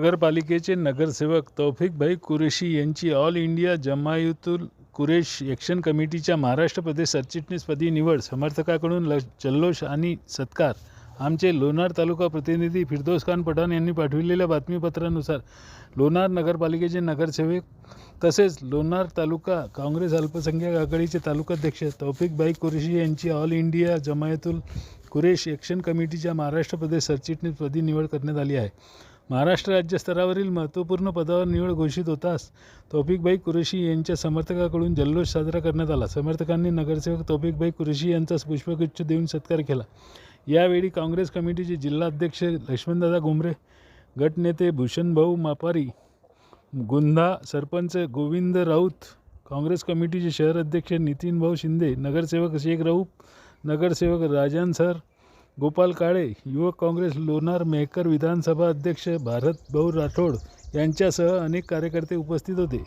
नगरपालिकेचे नगरसेवक तौफिकभाई कुरेशी यांची all India Jamiatul Quresh action कमिटीच्या महाराष्ट्र प्रदेश सरचिटणीसपदी निवड. समर्थकाकडून ल जल्लोष आणि सत्कार. आमचे लोणार तालुका प्रतिनिधी फिरदोस खान पठाण यांनी पाठविलेल्या बातमीपत्रानुसार लोणार नगरपालिकेचे नगरसेवक तसेच लोणार तालुका काँग्रेस अल्पसंख्याक आघाडीचे तालुकाध्यक्ष तौफिकभाई कुरेशी यांची all India Jamiatul Quresh action कमिटीच्या महाराष्ट्र प्रदेश सरचिटणीसपदी निवड करण्यात आली आहे. महाराष्ट्र राज्य स्तरावरील महत्त्वपूर्ण पदावर निवड घोषित होताच तौफिकबाई कुरेशी यांच्या समर्थकाकडून जल्लोष साजरा करण्यात आला. समर्थकांनी नगरसेवक तौफिकबाई कुरेशी यांचा पुष्पगुच्छ देऊन सत्कार केला. यावेळी काँग्रेस कमिटीचे जिल्हाध्यक्ष लक्ष्मणदादा घुमरे गटनेते भूषणभाऊ मापारी गुंधा सरपंच गोविंद राऊत काँग्रेस कमिटीचे शहर अध्यक्ष नितीन भाऊ शिंदे नगरसेवक शेख राऊत नगरसेवक राजन सर गोपाल काळे युवक काँग्रेस लोणार मेहकर विधानसभा अध्यक्ष भारत भाऊ राठोड यांच्यासह अनेक कार्यकर्ते उपस्थित होते.